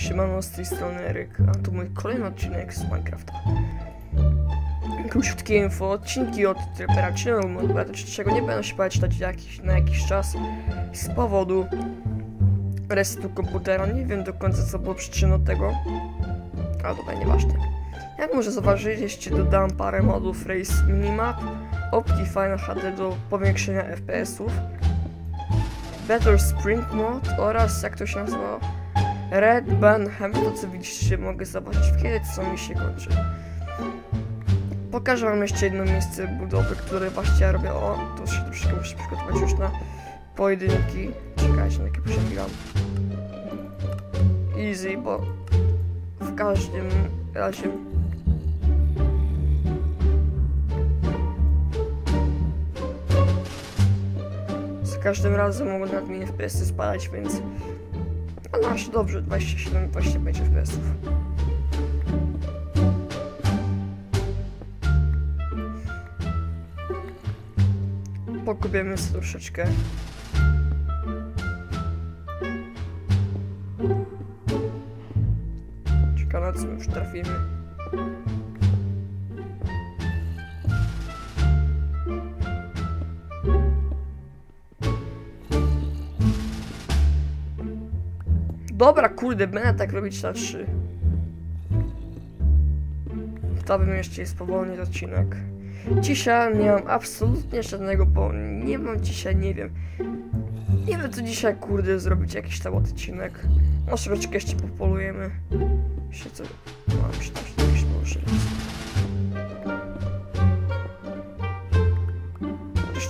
Siemano, z tej strony Eryk, a to mój kolejny odcinek z Minecrafta. Króciutkie info, odcinki od Trapera Channel czego nie będę się czytać jakiś, na jakiś czas z powodu resetu komputera. Nie wiem do końca co było przyczyną tego, ale to nieważne. Jak może zauważyliście, dodałem parę modów Race Minimap, Optifine HD do powiększenia FPS-ów, Better Spring Mod oraz, jak to się nazywa, Red Banham, to co widzicie mogę zobaczyć kiedy co mi się kończy. Pokażę wam jeszcze jedno miejsce budowy, które właśnie ja robię. O, tu się troszeczkę muszę przygotować już na pojedynki. Czekajcie, na jakie przemigam. Easy, bo w każdym razie każdym razem mogą nad mnie FPS-y spadać, więc no masz dobrze, 27-25 FPS-ów. Pokupiemy sobie troszeczkę. Ciekawe co już trafimy. Kurde, będę tak robić na trzy. Chciałbym jeszcze spowolnić odcinek. Dzisiaj nie mam absolutnie żadnego po... Nie mam dzisiaj, nie wiem. Nie wiem co dzisiaj, kurde, zrobić jakiś tam odcinek. Może troszeczkę jeszcze popolujemy. Jeszcze co... Mam się tam jakieś może.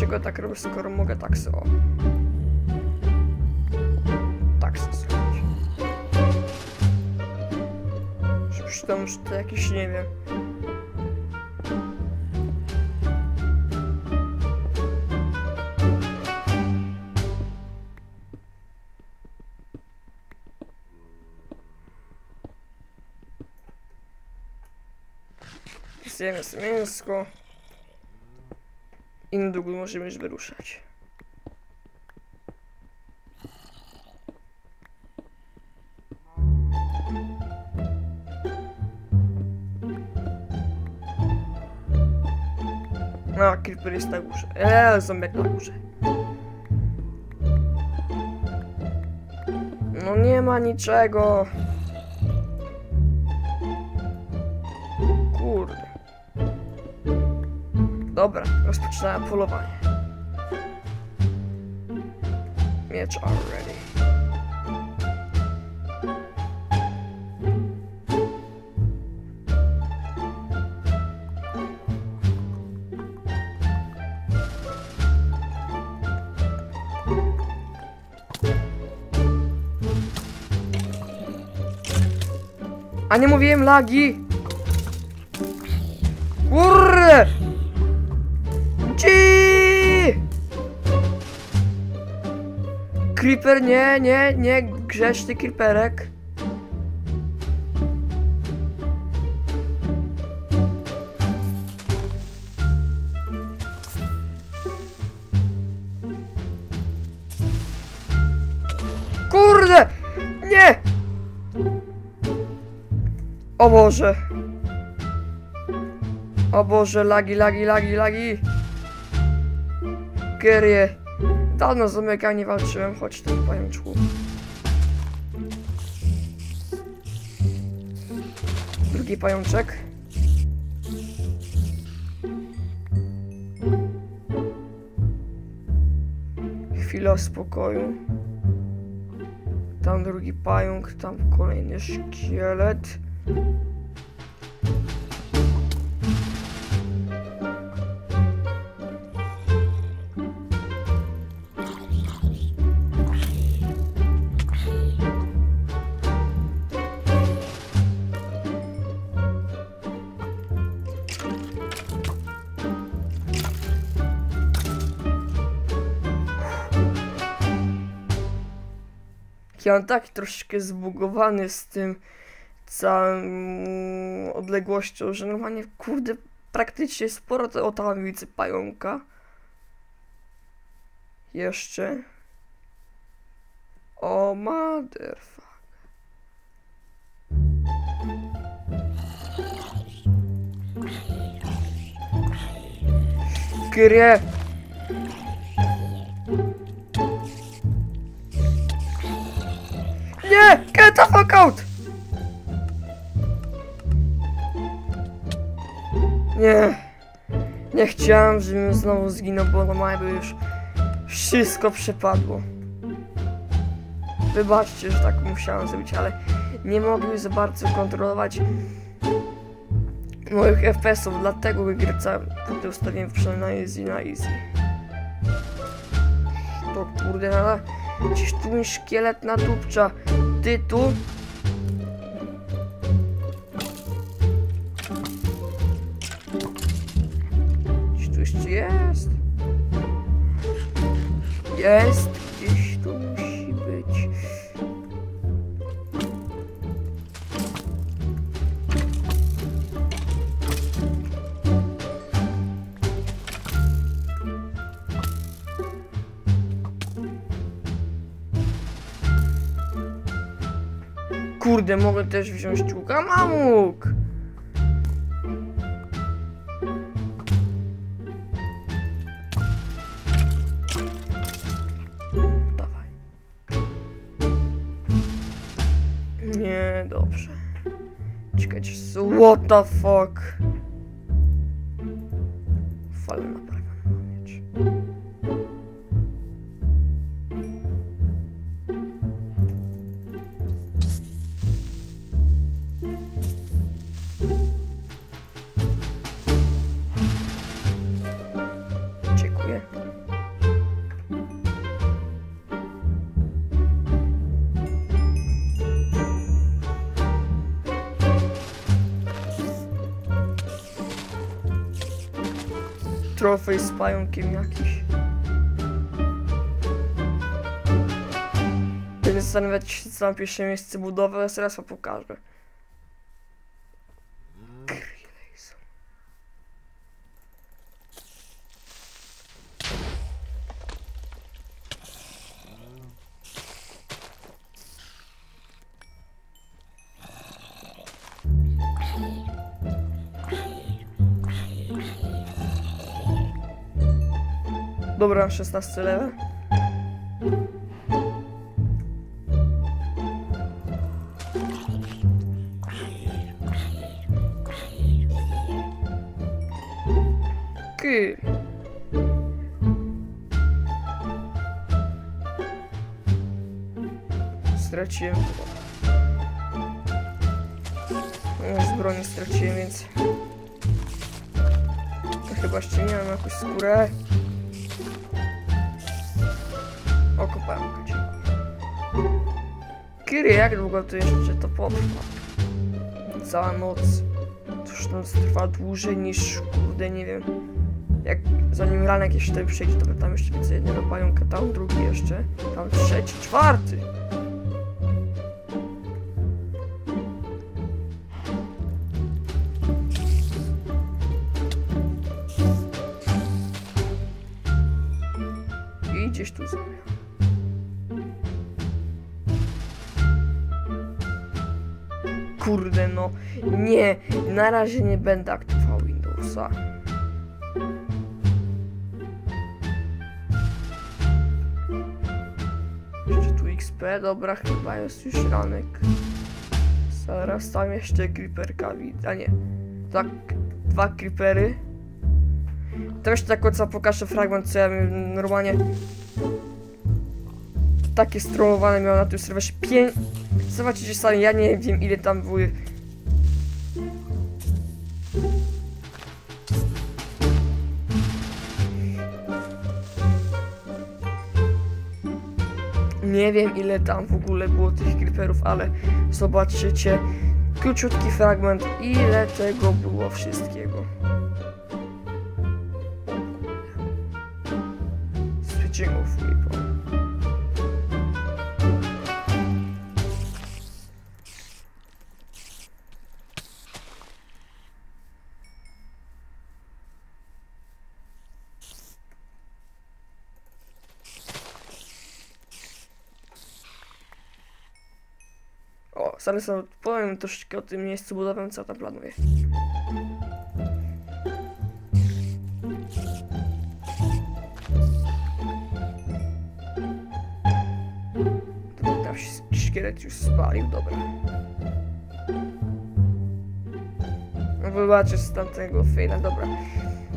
Czego tak robię, skoro mogę tak sobie... Już tam już to jakiś, nie wiem... Zjemy sobie mięsko. I możemy już wyruszać. No, Creeper jest na górze. Eee, zombiak na górze. No nie ma niczego. Kurde. Dobra, rozpoczynamy polowanie. Miecz already. A nie mówiłem lagi! Kurde! Ci! Creeper, nie, nie, nie, grzeszny creeperek. O Boże! O Boże, lagi, lagi, lagi, lagi! Gerie! Dawno z omega nie walczyłem, chodź tu, pajączku. Drugi pajączek. Chwila spokoju. Tam drugi pająk, tam kolejny szkielet. Ja taki troszeczkę zbugowany z tym za um, odległością, że normalnie, kurde, praktycznie sporo to, o tam pająka. Jeszcze. O, motherfucker. Krew. Nie! Get the fuck out! Nie. Nie chciałem, żebym znowu zginął, bo by już wszystko przepadło. Wybaczcie, że tak musiałem zrobić, ale nie mogłem za bardzo kontrolować moich FPS-ów, dlatego wygrywałem, kurde ustawiłem przynajmniej na easy, na easy. To kurde, ale gdzieś tu mi szkielet natupcza. Ty tu? Jest. Jest, gdzieś tu musi być. Kurde, mogę też wziąć łuka? Mam łuk! What the fuck? Falę naprawiam Trofej z pająkiem jakiś. Będę zastanawiać się, co na pierwsze miejsce budowy, ale zaraz wam pokażę. Dobra, 16 level. Ky. Straciłem to. No, z broni straciłem, więc... Chyba jeszcze nie mam jakąś skórę. Go, dziękuję. Kiry, jak długo to jeszcze to potrwa? Cała noc. Cóż, noc trwa dłużej niż, kurde, nie wiem. Jak zanim ranek jeszcze tutaj przyjdzie, to tam jeszcze widzę jednego pająka, tam drugi jeszcze, tam trzeci, czwarty. Gdzieś tu sobie. Kurde no, nie, na razie nie będę aktywował Windowsa. Jeszcze tu XP, dobra, chyba jest już ranek. Zaraz tam jeszcze creeperka widzę, a nie, tak, dwa creepery. Też tak co pokażę fragment, co ja normalnie takie strollowane miałem na tym serwerze. Pię... Zobaczycie sami, ja nie wiem ile tam były. Nie wiem ile tam w ogóle było tych creeperów, ale zobaczycie króciutki fragment ile tego było wszystkiego. Switching off zaraz powiem troszeczkę o tym miejscu budowę, co tam planuję. Tam się szkielet już spalił, dobra. No wybaczę z tamtego fejla, dobra.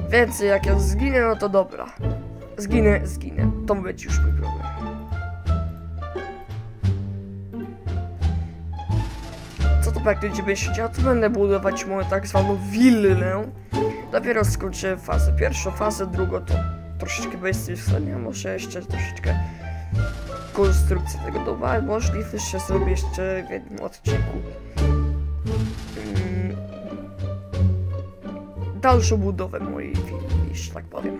Więcej jak ja zginę, no to dobra. Zginę, zginę. To być już mój problem. Praktycznie będzie się działo? To będę budować moją tak zwaną willę. Dopiero skończę fazę pierwszą, fazę drugą to troszeczkę bez wstania, może jeszcze troszeczkę konstrukcję tego domu, możliwe, że zrobię jeszcze w jednym odcinku mm, dalszą budowę mojej willi, jeśli tak powiem.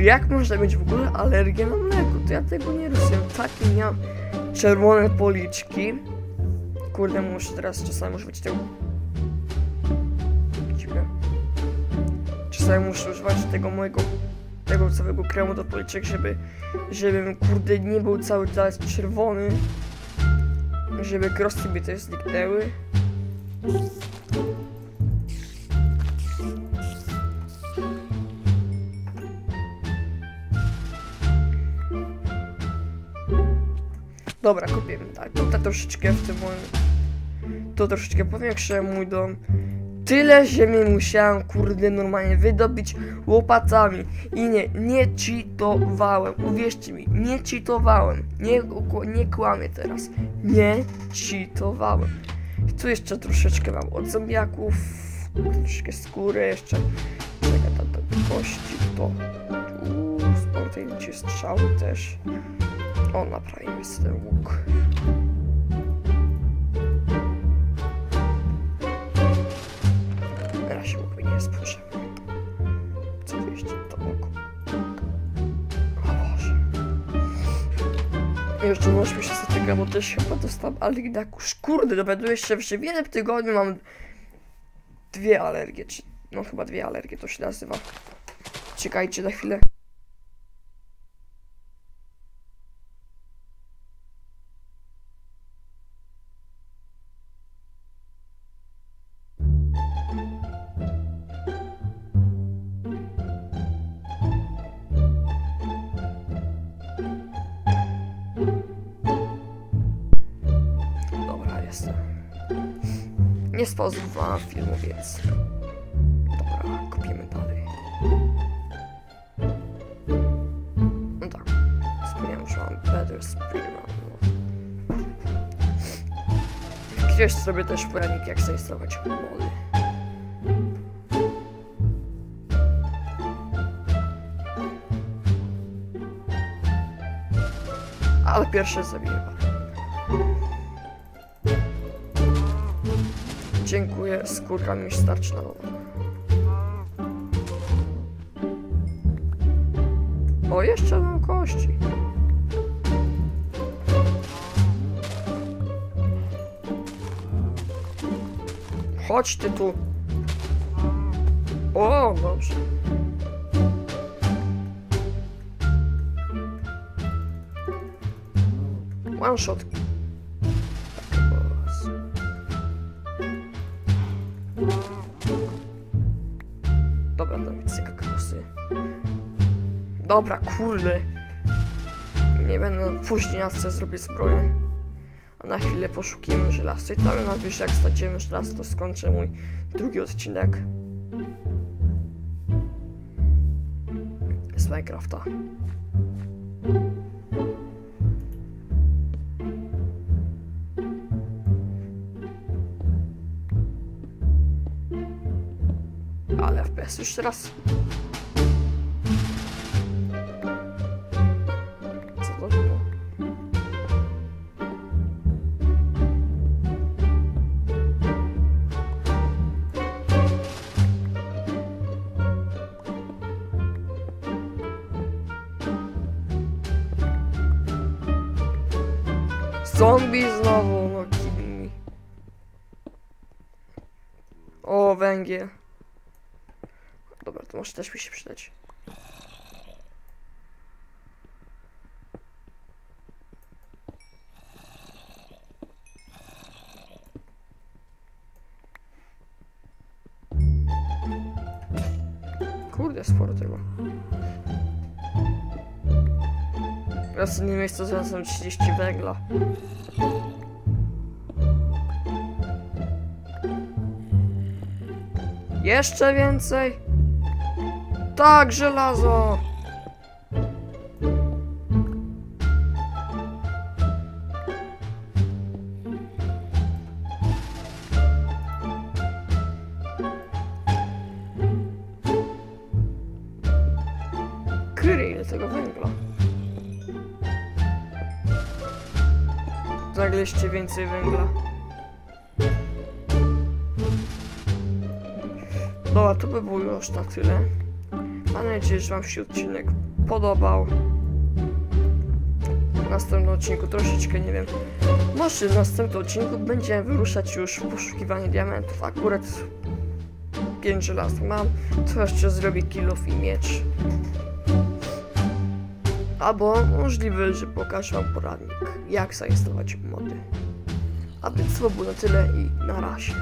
Jak można mieć w ogóle alergię na mleko? To ja tego nie rozumiem. Takie miałem czerwone policzki. Kurde, muszę teraz czasami używać tego. Dziwne. Czasami muszę używać tego mojego, tego całego kremu do policzek, żeby, żebym kurde nie był cały czas czerwony. Żeby krosty mi też zniknęły. Dobra, kupimy tak. Tutaj troszeczkę w tym moim... To troszeczkę powiększyłem mój dom. Tyle ziemi musiałem, kurde, normalnie wydobyć łopatami. I nie, nie cheatowałem. Uwierzcie mi, nie cheatowałem. Nie, nie kłamię teraz. Nie cheatowałem. Tu jeszcze troszeczkę mam od zombiaków. Troszeczkę skóry jeszcze. Czekaj, tam, tam kości, to. Uuu, spontanicznie strzały też. O, naprawimy sobie łuk. Nie jest potrzebny. Co jeszcze do łuku? O Boże. Jeszcze nośmy się z tego, bo też chyba dostałem alergię na. Kurde, dowiaduję się, że w jednym tygodniu mam dwie alergie, czy... No chyba dwie alergie to się nazywa. Czekajcie na chwilę. Jestem. Nie spauzowałam filmu, więc... Dobra, kupimy dalej. No tak, wspomniałem, że mam Better Speedrun. Kiedyś zrobię też poradnik, jak zainstalować mody. Ale pierwsze zabiję Dziękuję, skórka mi starczy na nowo. O, jeszcze mam kości. Chodź ty tu. O, dobrze. One shot. Dobra, tam widzę kaktusy. Dobra, kurde. Nie będę później na co zrobię zbroję. A na chwilę poszukujemy żelaza. I tam na wyżej jak znajdziemy żelazo, to skończę mój drugi odcinek. Z Minecrafta. Ale FPS jeszcze raz. Co to było? Znowu, no kill me. O, węgiel. Dobra, to może też mi się przydać. Kurde, sporo tego. Teraz w innym miejscu znalazłem 30 węgla. Jeszcze więcej? Tak, żelazo! Kryj, ile tego węgla. Zagleszcie więcej węgla. Dobra, to by było już na tyle. Mam nadzieję, że Wam się odcinek podobał. W następnym odcinku troszeczkę, nie wiem, może w następnym odcinku będziemy wyruszać już w poszukiwanie diamentów. Akurat 5 żelaz mam, to jeszcze zrobię kilof i miecz. Albo możliwe, że pokażę Wam poradnik, jak zainstalować mody. A więc to było na tyle i na razie.